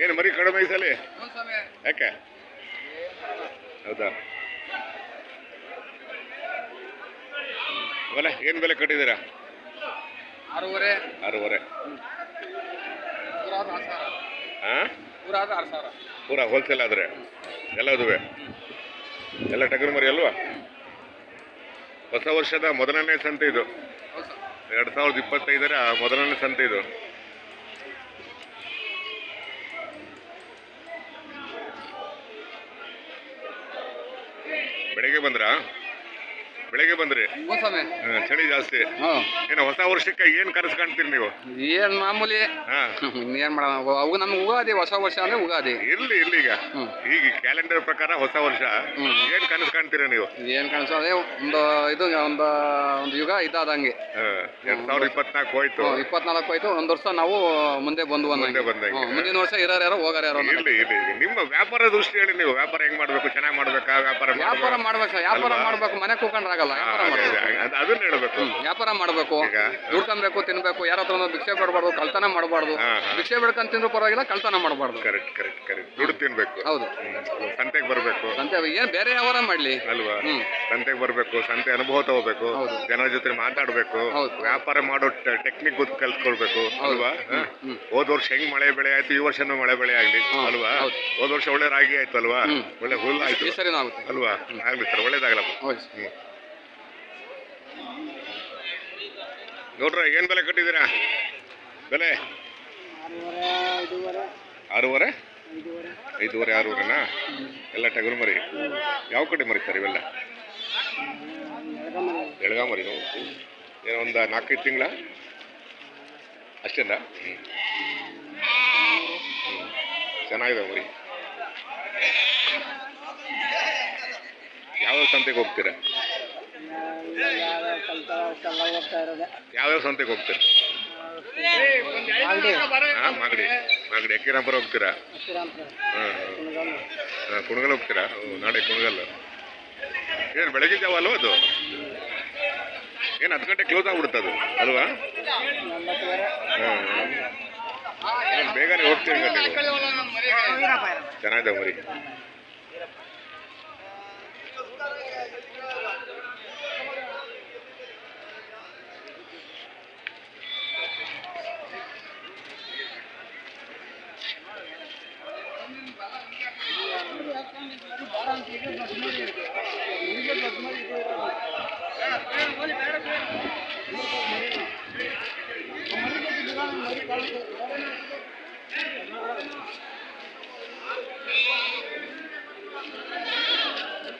ಏನು ಮರಿ ಕಡಿಮೆ ಈ ಸಲ ಯಾಕೆ? ಹೌದಾ? ಬೆಲೆ ಏನು ಬೆಲೆ ಕಟ್ಟಿದ್ದೀರಾ? ಆರೂವರೆ. ಆರೂವರೆ. ಹಾಂ ಪೂರ ಹೋಲ್ಸೇಲ್ ಆದರೆ? ಎಲ್ಲದುವೆ? ಎಲ್ಲ ಟಗರು ಮರಿ ಅಲ್ವಾ? ಹೊಸ ವರ್ಷದ ಮೊದಲನೇ ಸಂತೆ ಇದು. ಎರಡು ಸಾವಿರದ ಇಪ್ಪತ್ತೈದರ ಮೊದಲನೇ ಸಂತೆ ಇದು ಬೆಳಗ್ಗೆ ಬಂದ್ರಾ? ಬೆಳಗ್ಗೆ ಬಂದ್ರಿ? ಸ್ವಾಮಿ. ಚಳಿ ಜಾಸ್ತಿ. ಏನೋ ಏನು ಹೊಸ ವರ್ಷಕ್ಕೆ ಏನ್ ಕನಸು ಕಾಣ್ತೀರಿ ನೀವು? ಏನ್ ಮಾಮೂಲಿ? ಹಾ. ಏನು ಮಾಡೋಣ? ಅವು ನಮ್ಗೆ ಉಗಾದಿ ಹೊಸ ವರ್ಷ ಅಂದ್ರೆ ಉಗಾದಿ. ಇರ್ಲಿ ಇರ್ಲಿ ಈಗ. ಹ್ಮ್. ಈಗ ಕ್ಯಾಲೆಂಡರ್ ಪ್ರಕಾರ ಹೊಸ ವರ್ಷ ಹ್ಮ್. ಏನ್ ಕನಸು ಕಾಣ್ತೀರಾ ನೀವು? ಏನ್ ಕಾಣಿಸೋ ಅದೇ ಒಂದು ಇದು ಒಂದು ಒಂದು ಯುಗ ಇದಾದಂಗೆ. ಹಾ, ಎರಡ್ ಸಾವಿರದ ಇಪ್ಪತ್ನಾಲ್ಕು ಹೋಯ್ತು. ಇಪ್ಪತ್ನಾಲ್ಕು ಹೋಯ್ತು. ಒಂದ್ ವರ್ಷ ನಾವು ಮುಂದೆ ಬಂದು ಮುಂದೆ ಬಂದಂಗೆ. ಮುಂದಿನ ವರ್ಷ ಇರೋರು ಯಾರೋ ಹೋಗಾರ ಯಾರೋ ಇರ್ಲಿ ಇರ್ಲಿ ಇರ್ಲಿ. ನಿಮ್ಮ ವ್ಯಾಪಾರ ದೃಷ್ಟಿ ಹೇಳಿ ನೀವು ವ್ಯಾಪಾರ ಹೆಂಗ್ ಮಾಡ್ಬೇಕು ಚೆನ್ನಾಗಿ ಮಾಡ್ಬೇಕಾ ವ್ಯಾಪಾರ ವ್ಯಾಪಾರ ಮಾಡ್ಬೇಕಾ? ಮಾಡ್ಬೇಕು ವ್ಯಾಪಾರ ಅಲ್ವಾ? ಮಾಡ್ಬೇಕು ಮನೆ ಕೂಕೊಂಡ್ರೆ ಆಗಲ್ಲ ವ್ಯಾಪಾರ ಮಾಡ್ಬೇಕು. ಅದೇ, ಅದ್- ಅದನ್ನ ಹೇಳ್ಬೇಕು. ವ್ಯಾಪಾರ ಮಾಡಬೇಕು. ದುಡ್ಕೊಬೇಕು ತಿನ್ಬೇಕು ಯಾರ ಹತ್ರ ಭಿಕ್ಷೆ ಬಿಡಬಾರ್ದು ಕಳ್ತನ ಮಾಡಬಾರ್ದು. ಹಾ, ಹಾ. ಭಿಕ್ಷೆ ಬಿಡ್ಕೊಂಡ್ ತಿಂದ್ರು ಪರವಾಗಿಲ್ಲ ಕಳ್ತನ ಮಾಡಬಾರ್ದು. ಕರೆಕ್ಟ್ ಕರೆಕ್ಟ್ ಕರೆಕ್ಟ್ ದುಡ್ಡು ತಿನ್ಬೇಕು. ಹೌದು. ಸಂತೆಗೆ ಬರ್ಬೇಕು. ಸಂತೆ ಏನ್ ಬೇರೆ ಯಾವಾರ ಮಾಡ್ಲಿ. ಅಲ್ವಾ? ಹ್ಮ್. ಸಂತೆಗೆ ಬರಬೇಕು ಸಂತೆ ಅನುಭವ ತಗೋಬೇಕು ಹೌದು. ಜನರ ಜೊತೆ ಮಾತಾಡ್ಬೇಕು ಹೌದು. ವ್ಯಾಪಾರ ಮಾಡೋ ಟೆಕ್ನಿಕ್ ಗೊತ್ತು ಕಲ್ತ್ಕೊಳ್ಬೇಕು. ಅಲ್ವಾ? ಹೋದ ಹ್ಮ್. ಹೋದ್ ವರ್ಷ ಹೆಂಗ್ ಮಳೆ ಬೆಳೆ ಆಯ್ತು ಈ ವರ್ಷನೂ ಮಳೆ ಬೆಳೆ ಆಗ್ಲಿ ಅಲ್ವಾ? ಹೌದು. ಹೋದ್ ವರ್ಷ ಒಳ್ಳೆ ರಾಗಿ ಆಯ್ತು ಅಲ್ವಾ? ಹ್ಮ್. ಒಳ್ಳೆ ಹುಲ್ಲು ಆಯ್ತು. ಈ ಸರಿನೂ ಆಗುತ್ತೆ. ಅಲ್ವಾ? ಆಗ್ಲಿ ಸರ್ ಒಳ್ಳೇದಾಗಲಪ್ಪ. ಹೌದು. ಹ್ಮ್. ನೋಡ್ರ, ಏನ್ ಬೆಲೆ ಕಟ್ಟಿದೀರಾ ಬೆಲೆ? ಆರೂವರೆ? ಐದೂವರೆ, ಆರೂವರೆನಾ? ಎಲ್ಲ ಟಗರು ಮರಿ. ಯಾವ ಕಡೆ ಮರಿ ಸರ್ ಇವೆಲ್ಲ? ಎಳಗಾ ಮರಿ ಏನೋ ಒಂದು ನಾಲ್ಕೈದು ತಿಂಗಳ? ಅಷ್ಟೇನಾ? ಚೆನ್ನಾಗಿದೆ ಮರಿ. ಯಾವ ಸಂತೆಗೆ ಹೋಗ್ತೀರಾ? ಯಾವ್ಯಾವ ಸಂತೆಗೆ ಹೋಗ್ತೀರಾ? ಹಾಂ ಮಾಗಡಿ. ಮಾಗಡಿ. ಅಕ್ಕಿರಾಂಪುರ ಹೋಗ್ತೀರಾ? ಹಾಂ ಹಾಂ. ಕುಣಗಲ್ ಹೋಗ್ತೀರಾ? ನಾಳೆ ಕುಣಗಲ್. ಏನು ಬೆಳಗ್ಗೆ ಜಾವ ಅಲ್ವಾ ಅದು? ಏನು ಹತ್ತು ಗಂಟೆ ಕ್ಲೋಸ್ ಆಗ್ಬಿಡುತ್ತೆ ಅದು? ಅಲ್ವಾ? ಹಾಂ ಏನು ಬೇಗನೆ ಹೋಗ್ತೀರಿ ಚೆನ್ನಾಗಿದೆ ನೀವು?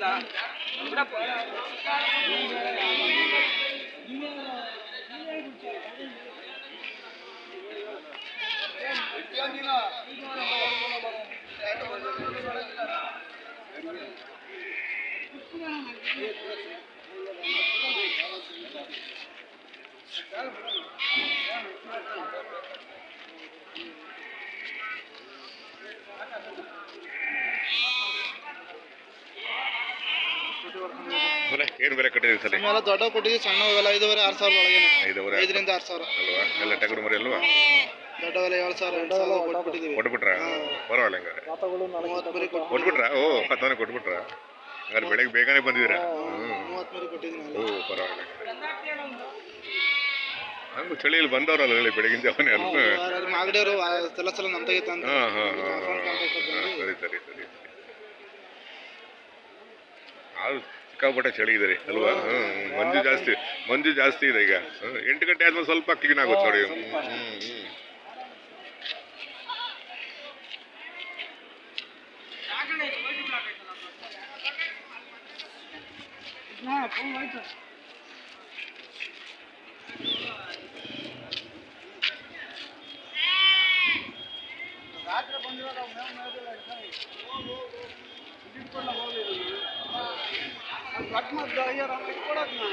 పోయిందా కూడా పోయిందా Thank you. ಏನು ಬೆಲೆ ಕಟ್ಟಿದ್ದೀರಿ ಸರ್ ಎಲ್ಲ ದೊಡ್ಡ ಕೊಟ್ಟಿದ್ವಿ ಸಣ್ಣವೆಲ್ಲ ಐದುವರೆ ಆರು ಸಾವಿರ ಒಳಗೆ ಐದುವರೆ ಐದರಿಂದ ಆರು ಸಾವಿರ. ಅಲ್ವಾ? ಎಲ್ಲ ಟಗರು ಮರಿ ಅಲ್ವಾ? ದೊಡ್ಡವೆಲ್ಲ ಏಳು ಸಾವಿರ ಎಂಟು ಸಾವಿರ ಕೊಟ್ಬಿಟ್ಟಿದ್ದೀವಿ ಕೊಟ್ಬಿಟ್ರಾ? ಪರವಾಗಿಲ್ಲ ಹಂಗಾರೆ. ಮೂವತ್ತು ಮರಿ ಕೊಟ್ಟು ಕೊಟ್ಬಿಟ್ರಾ? ಓ ಹತ್ತಾನೆ ಕೊಟ್ಬಿಟ್ರಾ? ಹಂಗಾರೆ ಬೆಳಗ್ಗೆ ಬೇಗನೆ ಬಂದಿದ್ದೀರಾ? ಮೂವತ್ತು ಮರಿ ಕೊಟ್ಟಿದ್ದೀನಿ ಓ ಪರವಾಗಿಲ್ಲ. ಹಂಗು ಚಳಿಯಲ್ಲಿ ಬಂದವರಲ್ಲ ಹೇಳಿ ಬೆಳಗಿನ ಜಾವನೇ ಅಲ್ಲ ಮಾಗಡಿಯವರು ಸಲ ಸಲ ನಮ್ಮ ತೆಗಿತ ಅಂತ ಹಾಂ ಹಾಂ ಹಾಂ ಹಾಂ ಸರಿ ಸರಿ ಸರಿ ಆದ್ರೂ ಸಿಕ್ಕಾಪಟ್ಟೆ ಚಳಿ ಇದೆ ರೀ ಅಲ್ವಾ ಹ್ಞೂ ಮಂಜು ಜಾಸ್ತಿ ಮಂಜು ಜಾಸ್ತಿ ಇದೆ ಈಗ. ಎಂಟು ಗಂಟೆ ಆದ್ಮೇಲೆ ಸ್ವಲ್ಪ ಕ್ಲೀನ್ ಆಗುತ್ತೆ ನೋಡಿ. ಹ್ಞೂ ಹ್ಞೂ कट मत जाओ यार हमें पड़त ना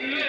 Thank you.